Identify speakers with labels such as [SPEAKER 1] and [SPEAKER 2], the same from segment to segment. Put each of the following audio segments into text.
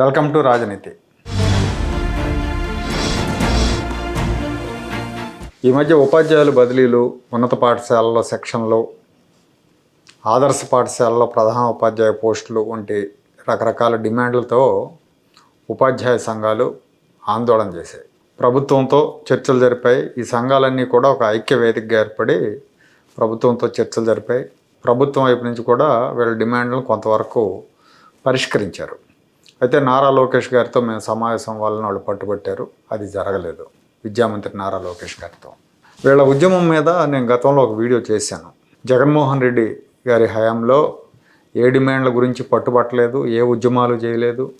[SPEAKER 1] Welcome to రాజనీతి. ఈ మధ్య ఉపాధ్యాయులు బదిలీలు ఉన్నత పాఠశాలలో సెక్షన్లు ఆదర్శ పాఠశాలలో ప్రధాన ఉపాధ్యాయ పోస్టులు వంటి రకరకాల డిమాండ్లతో ఉపాధ్యాయ సంఘాలు ఆందోళన చేశాయి. ప్రభుత్వంతో చర్చలు జరిపాయి. ఈ సంఘాలన్నీ కూడా ఒక ఐక్య వేదికగా ఏర్పడి ప్రభుత్వంతో చర్చలు జరిపాయి. ప్రభుత్వం వైపు నుంచి కూడా వీళ్ళ డిమాండ్లను కొంతవరకు పరిష్కరించారు. అయితే నారా లోకేష్ గారితో మేము సమావేశం వలన వాళ్ళు పట్టుబట్టారు. అది జరగలేదు. విద్యామంత్రి నారా లోకేష్ గారితో. వీళ్ళ ఉద్యమం మీద నేను గతంలో ఒక వీడియో చేశాను. జగన్మోహన్ రెడ్డి గారి హయాంలో ఏ డిమాండ్ల గురించి పట్టుబట్టలేదు ఏ ఉద్యమాలు చేయలేదు.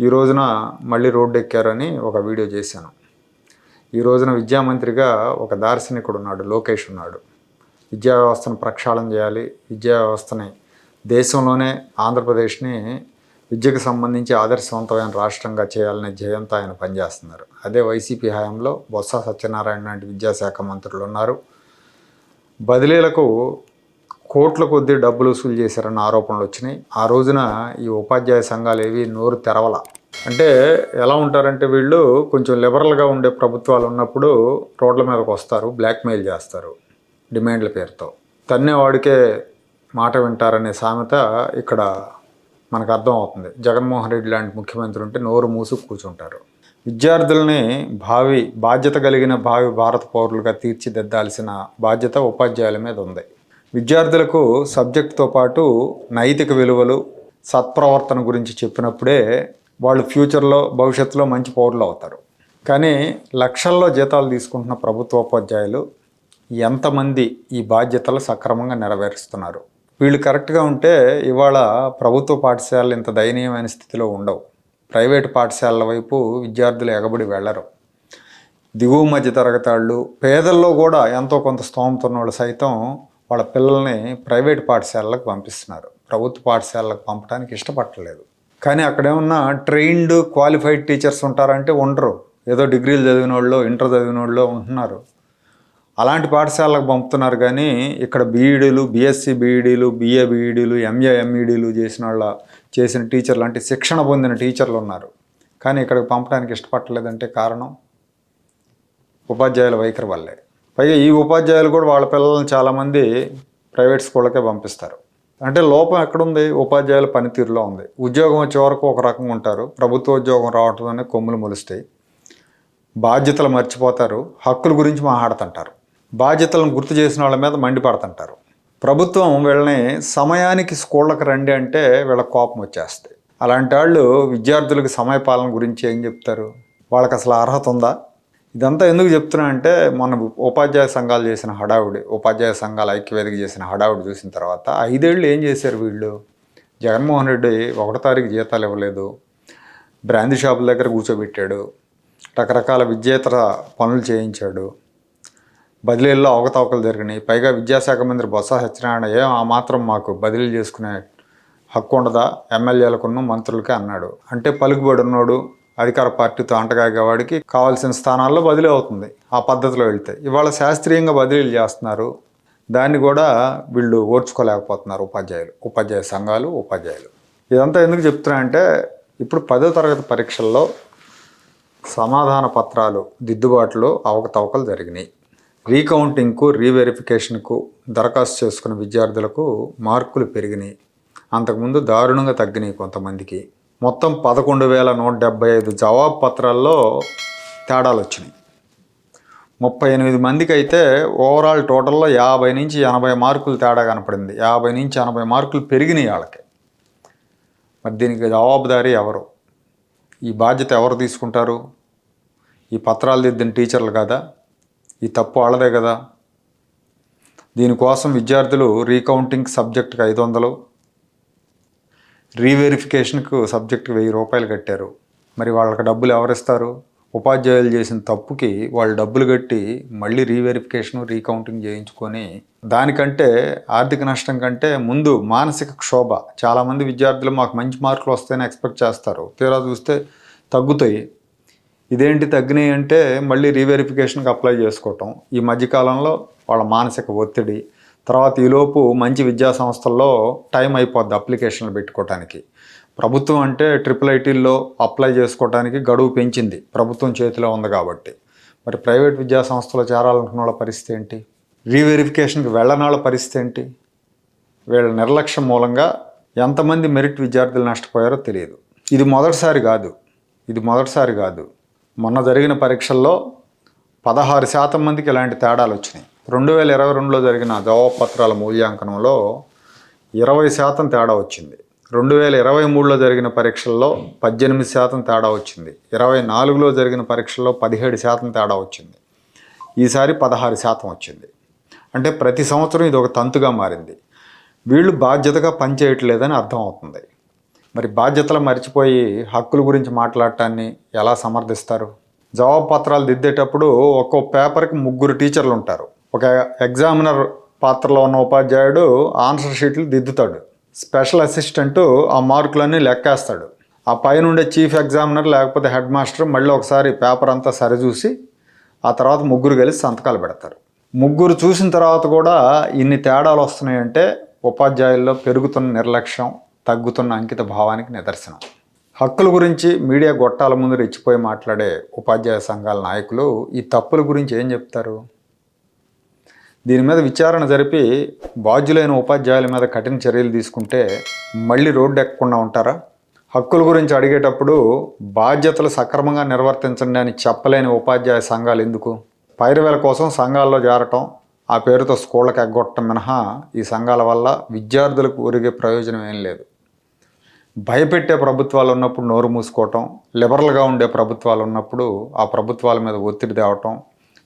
[SPEAKER 1] ఈ రోజున మళ్ళీ రోడ్డు ఎక్కారని ఒక వీడియో చేశాను. ఈ రోజున విద్యామంత్రిగా ఒక దార్శనికుడు ఉన్నాడు లోకేష్ ఉన్నాడు. విద్యా వ్యవస్థను ప్రక్షాళన చేయాలి. విద్యా వ్యవస్థని దేశంలోనే ఆంధ్రప్రదేశ్ని విద్యకు సంబంధించి ఆదర్శవంతమైన రాష్ట్రంగా చేయాలనే ధ్యేయంతో ఆయన పనిచేస్తున్నారు. అదే వైసీపీ హయాంలో బొత్స సత్యనారాయణ లాంటి విద్యాశాఖ మంత్రులు ఉన్నారు. బదిలీలకు కోట్ల కొద్దీ డబ్బులు వసూలు చేశారన్న ఆరోపణలు వచ్చినాయి. ఆ రోజున ఈ ఉపాధ్యాయ సంఘాలు ఏవి నోరు తెరవల. అంటే ఎలా ఉంటారంటే వీళ్ళు కొంచెం లిబరల్గా ఉండే ప్రభుత్వాలు ఉన్నప్పుడు రోడ్ల మీదకి వస్తారు బ్లాక్మెయిల్ చేస్తారు డిమాండ్ల పేరుతో. తన్నేవాడికే మాట వింటారనే సామెత ఇక్కడ మనకు అర్థం అవుతుంది జగన్మోహన్ రెడ్డి లాంటి ముఖ్యమంత్రి ఉంటే నోరు మూసుకు కూర్చుంటారు. విద్యార్థుల్ని భావి బాధ్యత కలిగిన భావి భారత పౌరులుగా తీర్చిదిద్దాల్సిన బాధ్యత ఉపాధ్యాయుల మీద ఉంది. విద్యార్థులకు సబ్జెక్టుతో పాటు నైతిక విలువలు సత్ప్రవర్తన గురించి చెప్పినప్పుడే వాళ్ళు ఫ్యూచర్లో భవిష్యత్తులో మంచి పౌరులు అవుతారు. కానీ లక్షల్లో జీతాలు తీసుకుంటున్న ప్రభుత్వ ఉపాధ్యాయులు ఎంతమంది ఈ బాధ్యతలు సక్రమంగా నెరవేరుస్తున్నారు? వీళ్ళు కరెక్ట్గా ఉంటే ఇవాళ ప్రభుత్వ పాఠశాలలు ఇంత దయనీయమైన స్థితిలో ఉండవు. ప్రైవేటు పాఠశాలల వైపు విద్యార్థులు ఎగబడి వెళ్ళరు దిగువ మధ్య తరగతి వాళ్ళు పేదల్లో కూడా ఎంతో కొంత స్తోమత ఉన్న వాళ్ళు సైతం వాళ్ళ పిల్లల్ని ప్రైవేట్ పాఠశాలలకు పంపిస్తున్నారు. ప్రభుత్వ పాఠశాలలకు పంపడానికి ఇష్టపడలేదు కానీ అక్కడేమన్నా ట్రైన్డ్ క్వాలిఫైడ్ టీచర్స్ ఉంటారంటే ఉండరు. ఏదో డిగ్రీలు చదివిన వాళ్ళు ఇంటర్ చదివిన వాళ్ళు ఉంటున్నారు. అలాంటి పాఠశాలకు పంపుతున్నారు కానీ ఇక్కడ బీఈడీలు బీఎస్సీ బీఈడీలు బిఏ బీఈడీలు ఎంఏ ఎంఈడీలు చేసిన వాళ్ళ చేసిన టీచర్లు అంటే శిక్షణ పొందిన టీచర్లు ఉన్నారు. కానీ ఇక్కడికి పంపడానికి ఇష్టపడలేదంటే కారణం ఉపాధ్యాయుల వైఖరి వల్లే. పైగా ఈ ఉపాధ్యాయులు కూడా వాళ్ళ పిల్లల్ని చాలామంది ప్రైవేట్ స్కూళ్ళకే పంపిస్తారు. అంటే లోపం ఎక్కడుంది? ఉపాధ్యాయుల పనితీరులో ఉంది. ఉద్యోగం వచ్చే వరకు ఒక రకంగా ఉంటారు. ప్రభుత్వ ఉద్యోగం రావటంలోనే కొమ్ములు మొలుస్తాయి. బాధ్యతలు మర్చిపోతారు. హక్కుల గురించి మాట్లాడుతుంటారు. బాధ్యతలను గుర్తు చేసిన వాళ్ళ మీద మండిపడుతుంటారు. ప్రభుత్వం వీళ్ళని సమయానికి స్కూళ్ళకి రండి అంటే వీళ్ళ కోపం వచ్చేస్తాయి. అలాంటి వాళ్ళు విద్యార్థులకు సమయపాలన గురించి ఏం చెప్తారు? వాళ్ళకి అసలు అర్హత ఉందా? ఇదంతా ఎందుకు చెప్తున్నా అంటే మన ఉపాధ్యాయ సంఘాలు చేసిన హడావుడి ఉపాధ్యాయ సంఘాలు ఐక్యవేదిక చేసిన హడావుడి చూసిన తర్వాత ఐదేళ్ళు ఏం చేశారు వీళ్ళు? జగన్మోహన్ రెడ్డి ఒకటో తారీఖు జీతాలు ఇవ్వలేదు. బ్రాందీ షాపుల దగ్గర కూర్చోబెట్టాడు. రకరకాల విద్యేతర పనులు చేయించాడు. బదిలీల్లో అవకతవకలు జరిగినాయి. పైగా విద్యాశాఖ మంత్రి బొత్స సత్యనారాయణ ఏం ఆ మాత్రం మాకు బదిలీలు చేసుకునే హక్కు ఉండదా? ఎమ్మెల్యేలకున్న మంత్రులకే అన్నాడు. అంటే పలుకుబడి ఉన్నాడు అధికార పార్టీతో అంటగాగేవాడికి కావాల్సిన స్థానాల్లో బదిలీ అవుతుంది. ఆ పద్ధతిలో వెళ్తే. ఇవాళ శాస్త్రీయంగా బదిలీలు చేస్తున్నారు. దాన్ని కూడా వీళ్ళు ఓర్చుకోలేకపోతున్నారు ఉపాధ్యాయులు. ఉపాధ్యాయ సంఘాలు ఉపాధ్యాయులు. ఇదంతా ఎందుకు చెప్తున్నా అంటే ఇప్పుడు పదో తరగతి పరీక్షల్లో సమాధాన పత్రాలు దిద్దుబాట్లు అవకతవకలు జరిగినాయి. రీకౌంటింగ్కు రీవెరిఫికేషన్కు దరఖాస్తు చేసుకున్న విద్యార్థులకు మార్కులు పెరిగినాయి. అంతకుముందు దారుణంగా తగ్గినాయి కొంతమందికి. మొత్తం పదకొండు వేల నూట డెబ్బై ఐదు జవాబు పత్రాల్లో తేడాలు వచ్చినాయి. ముప్పై ఎనిమిది మందికి అయితే ఓవరాల్ టోటల్లో యాభై నుంచి ఎనభై మార్కులు తేడా కనపడింది. యాభై నుంచి ఎనభై మార్కులు పెరిగినాయి వాళ్ళకి. మరి దీనికి జవాబుదారీ ఎవరు? ఈ బాధ్యత ఎవరు తీసుకుంటారు? ఈ పత్రాలు దిద్దిన టీచర్లు కదా? ఈ తప్పు వాళ్ళదే కదా. దీనికోసం విద్యార్థులు రీకౌంటింగ్ సబ్జెక్టుకి ఐదు వందలు రీవెరిఫికేషన్కు సబ్జెక్టుకి వెయ్యి రూపాయలు కట్టారు. మరి వాళ్ళకి డబ్బులు ఎవరిస్తారు? ఉపాధ్యాయులు చేసిన తప్పుకి వాళ్ళు డబ్బులు కట్టి మళ్ళీ రీవెరిఫికేషన్ రీకౌంటింగ్ చేయించుకొని దానికంటే ఆర్థిక నష్టం కంటే ముందు మానసిక క్షోభ. చాలామంది విద్యార్థులు మాకు మంచి మార్కులు వస్తాయని ఎక్స్పెక్ట్ చేస్తారు. తీరా చూస్తే తగ్గుతాయి. ఇదేంటి తగ్గినాయి అంటే మళ్ళీ రీవెరిఫికేషన్కి అప్లై చేసుకోవటం. ఈ మధ్యకాలంలో వాళ్ళ మానసిక ఒత్తిడి తర్వాత ఈలోపు మంచి విద్యా సంస్థల్లో టైం అయిపోద్ది అప్లికేషన్లు పెట్టుకోవటానికి. ప్రభుత్వం అంటే ట్రిపుల్ ఐటీల్లో అప్లై చేసుకోవడానికి గడువు పెంచింది. ప్రభుత్వం చేతిలో ఉంది కాబట్టి. మరి ప్రైవేట్ విద్యా సంస్థలో చేరాలనుకున్న వాళ్ళ పరిస్థితి ఏంటి? రీవెరిఫికేషన్కి వెళ్ళని వాళ్ళ పరిస్థితి ఏంటి? వీళ్ళ నిర్లక్ష్యం మూలంగా ఎంతమంది మెరిట్ విద్యార్థులు నష్టపోయారో తెలియదు. ఇది మొదటిసారి కాదు. ఇది మొదటిసారి కాదు. మొన్న జరిగిన పరీక్షల్లో పదహారు శాతం మందికి ఇలాంటి తేడాలు వచ్చినాయి. రెండు వేల ఇరవై రెండులో జరిగిన జవాబుపత్రాల మూల్యాంకనంలో ఇరవై శాతం తేడా వచ్చింది. రెండు వేల ఇరవై మూడులో జరిగిన పరీక్షల్లో పద్దెనిమిది శాతం తేడా వచ్చింది. ఇరవై నాలుగులో జరిగిన పరీక్షల్లో పదిహేడు శాతం తేడా వచ్చింది. ఈసారి పదహారు శాతం వచ్చింది. అంటే ప్రతి సంవత్సరం ఇది ఒక తంతుగా మారింది. వీళ్ళు బాధ్యతగా పనిచేయట్లేదని అర్థం అవుతుంది మరి బాధ్యతలు మర్చిపోయి హక్కుల గురించి మాట్లాడటాన్ని ఎలా సమర్థిస్తారు? జవాబు పత్రాలు దిద్దేటప్పుడు ఒక్కో పేపర్కి ముగ్గురు టీచర్లు ఉంటారు. ఒక ఎగ్జామినర్ పాత్రలో ఉన్న ఉపాధ్యాయుడు ఆన్సర్ షీట్లు దిద్దుతాడు. స్పెషల్ అసిస్టెంట్ ఆ మార్కులన్నీ లెక్కేస్తాడు. ఆ పైన ఉండే చీఫ్ ఎగ్జామినర్ లేకపోతే హెడ్ మాస్టర్ మళ్ళీ ఒకసారి పేపర్ అంతా సరిచూసి ఆ తర్వాత ముగ్గురు కలిసి సంతకాలు పెడతారు. ముగ్గురు చూసిన తర్వాత కూడా ఇన్ని తేడాలు వస్తున్నాయంటే ఉపాధ్యాయుల్లో పెరుగుతున్న నిర్లక్ష్యం తగ్గుతున్న అంకిత భావానికి నిదర్శనం. హక్కుల గురించి మీడియా గొట్టాల ముందు రెచ్చిపోయి మాట్లాడే ఉపాధ్యాయ సంఘాల నాయకులు ఈ తప్పుల గురించి ఏం చెప్తారు? దీని మీద విచారణ జరిపి బాధ్యులైన ఉపాధ్యాయుల మీద కఠిన చర్యలు తీసుకుంటే మళ్ళీ రోడ్డు ఎక్కకుండా ఉంటారా? హక్కుల గురించి అడిగేటప్పుడు బాధ్యతలు సక్రమంగా నిర్వర్తించండి అని చెప్పలేని ఉపాధ్యాయ సంఘాలు ఎందుకు? పైరవేల కోసం సంఘాల్లో చేరటం ఆ పేరుతో స్కూళ్ళకి ఎగ్గొట్టడం మినహా ఈ సంఘాల వల్ల విద్యార్థులకు ఒరిగే ప్రయోజనం ఏం లేదు. భయపెట్టే ప్రభుత్వాలు ఉన్నప్పుడు నోరు మూసుకోవటం లిబరల్గా ఉండే ప్రభుత్వాలు ఉన్నప్పుడు ఆ ప్రభుత్వాల మీద ఒత్తిడి తేవటం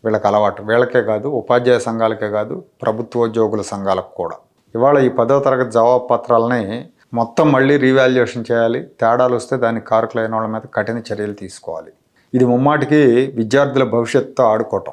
[SPEAKER 1] వీళ్ళకి అలవాటు. వీళ్ళకే కాదు ఉపాధ్యాయ సంఘాలకే కాదు ప్రభుత్వోద్యోగుల సంఘాలకు కూడా. ఇవాళ ఈ పదో తరగతి జవాబు పత్రాలని మొత్తం మళ్ళీ రీవాల్యుయేషన్ చేయాలి. తేడాలు వస్తే దానికి కారకులైన వాళ్ళ మీద కఠిన చర్యలు తీసుకోవాలి. ఇది ముమ్మాటికి విద్యార్థుల భవిష్యత్తుతో ఆడుకోవటం.